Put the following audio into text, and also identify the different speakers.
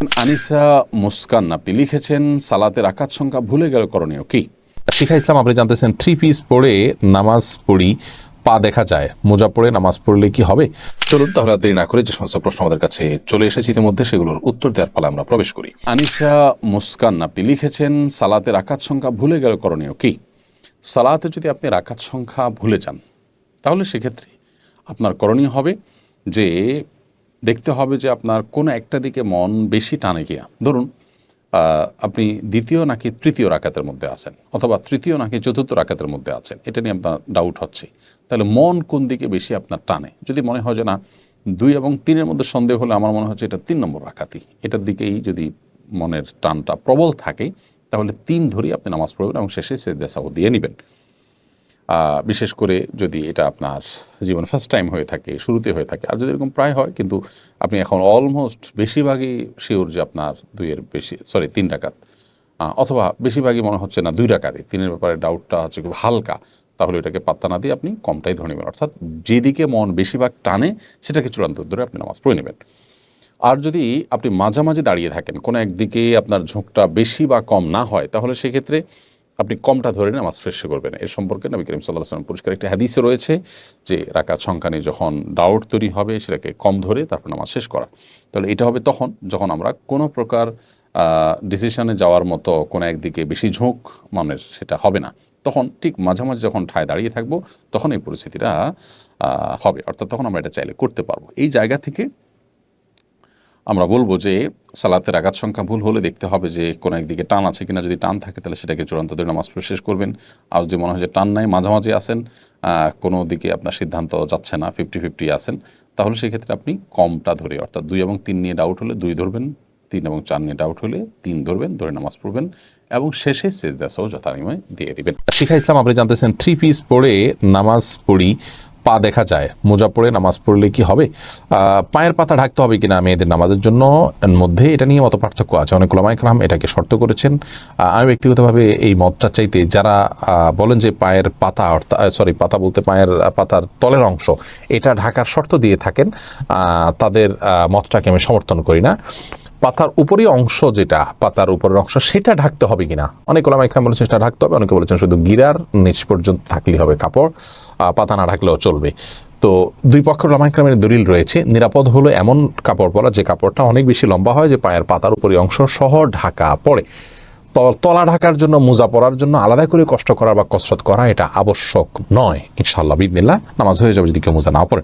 Speaker 1: আনিসা মুস্কান আপনি লিখেছেন সালাতের আকাত সংখ্যা ভুলে গেল করণীয় কি?
Speaker 2: শিখা ইসলাম আপনি জানতেছেন থ্রি পিস পড়ে নামাজ পড়ি পা দেখা যায়। মোজা পড়ে নামাজ পড়লে কি হবে? চলুন তাহলে দেরি না করে যে সমস্ত প্রশ্ন আমাদের কাছে চলে এসেছে ইতিমধ্যে সেগুলোর উত্তর দেওয়ার ফলে আমরা প্রবেশ করি।
Speaker 1: আনিসা মুস্কান আপনি লিখেছেন সালাতের আকাত সংখ্যা ভুলে গেল করণীয় কি? সালাতে যদি আপনি রাকাত সংখ্যা ভুলে যান তাহলে সেক্ষেত্রে আপনার করণীয় হবে যে দেখতে হবে যে আপনার কোনো একটা দিকে মন বেশি টানে গিয়া ধরুন আপনি দ্বিতীয় নাকি তৃতীয় রাকাতের মধ্যে আছেন অথবা তৃতীয় নাকি চতুর্থ রাকাতের মধ্যে আছেন, এটা নিয়ে আপনার ডাউট হচ্ছে। তাহলে মন কোন দিকে বেশি আপনার টানে? যদি মনে হয় যে না, দুই এবং তিনের মধ্যে সন্দেহ হলে আমার মনে হচ্ছে এটা তিন নম্বর রাকাতই। এটার দিকেই যদি মনের টানটা প্রবল থাকে, তাহলে তিন ধরেই আপনি নামাজ পড়বেন এবং শেষে সে দেশাও দিয়ে নেবেন। বিশেষ করে যদি এটা আপনার জীবন ফার্স্ট টাইম হয়ে থাকে, শুরুতে হয়ে থাকে, আর যদি এরকম প্রায় হয়, কিন্তু আপনি এখন অলমোস্ট বেশিরভাগই শিওর যে আপনার দুইয়ের বেশি সরি তিন ডাকাত। অথবা বেশিরভাগই মনে হচ্ছে না দুই ডাকাতই, তিনের ব্যাপারে ডাউটটা হচ্ছে খুব হালকা। তাহলে এটাকে পাত্তা না দিয়ে আপনি কমটাই ধরে নেবেন। অর্থাৎ যেদিকে মন বেশিরভাগ টানে, সেটাকে চূড়ান্ত ধরে আপনি নামাজ পড়ে নেবেন। আর যদি আপনি মাঝামাঝি দাঁড়িয়ে থাকেন, কোনো একদিকে আপনার ঝোঁকটা বেশি বা কম না হয়, তাহলে সেক্ষেত্রে আপনি কমটা ধরে নামাজ ফ্রেশ করবেন। এর সম্পর্কে নবী করিম সাল্লাহ সাল্লাম পরিষ্কার একটি হাদিসে রয়েছে যে রাকাত সংখ্যা নিয়ে যখন ডাউট তৈরি হবে, সেটাকে কম ধরে তারপর নামাজ শেষ করা। তাহলে এটা হবে তখন যখন আমরা কোনো প্রকার ডিসিশনে যাওয়ার মতো কোনো একদিকে বেশি ঝোঁক মনের সেটা হবে না। তখন ঠিক মাঝামাঝি যখন ঠায় দাঁড়িয়ে থাকব, তখন এই পরিস্থিতিটা হবে। অর্থাৎ তখন আমরা এটা চাইলে করতে পারব। এই জায়গা থেকে আমরা বলব যে সালাতের আঘাত সংখ্যা ভুল হলে দেখতে হবে যে কোনো একদিকে টান আছে কিনা। যদি টান থাকে, তাহলে সেটাকে চূড়ান্ত ধরে নামাজ পড়ে শেষ করবেন। আর যদি মনে হয় যে টান নাই, মাঝামাঝি আসেন কোনো দিকে আপনার সিদ্ধান্ত যাচ্ছে না ফিফটি ফিফটি আসেন তাহলে সেক্ষেত্রে আপনি কমটা ধরে, অর্থাৎ দুই এবং তিন নিয়ে ডাউট হলে দুই ধরবেন, তিন এবং চার নিয়ে ডাউট হলে তিন ধরবেন, ধরে নামাজ পড়বেন এবং শেষে সেজদা সহ যথানিময় দিয়ে দিবেন।
Speaker 2: শিখা ইসলাম, আপনি জানতেছেন থ্রি পিস পড়ে নামাজ পড়ি পা দেখা যায়। মোজা পড়ে নামাজ পড়লে কি হবে? পায়ের পাতা ঢাকতে হবে কিনা মেয়েদের নামাজের জন্য? মধ্যে এটা নিয়ে মত পার্থক্য আছে। অনেক ওলামাইকরাম এটাকে শর্ত করেছেন। আমি ব্যক্তিগতভাবে এই মতটা চাইতে যারা বলেন যে পায়ের পাতা অর্থাৎ সরি পাতা বলতে পায়ের পাতার তলের অংশ, এটা ঢাকার শর্ত দিয়ে থাকেন। তাদের মতটাকে আমি সমর্থন করি না। পাতার উপরই অংশ যেটা, পাতার উপরের অংশ, সেটা ঢাকতে হবে কিনা? অনেক ওলামা ইকরাম বলেছেন সেটা ঢাকতে হবে, অনেকে বলেছেন শুধু গিরার নিচ পর্যন্ত থাকলেই হবে কাপড় পাতা না ঢাকলেও চলবে। তো দুই পক্ষের ওলামা ইকরামের দলিল রয়েছে, নিরাপদ হলো এমন কাপড় পরা যে কাপড়টা অনেক বেশি লম্বা হয় যে পায়ের পাতার উপরই অংশ সহ ঢাকা পড়ে। তলা ঢাকার জন্য, মোজা পরার জন্য আলাদা করে কষ্ট করা বা কসরত করা এটা আবশ্যক নয়। ইনশাল্লাহ বিদিনিল্লাহ নামাজ হয়ে যাবে যদি কেউ মোজা না পড়ে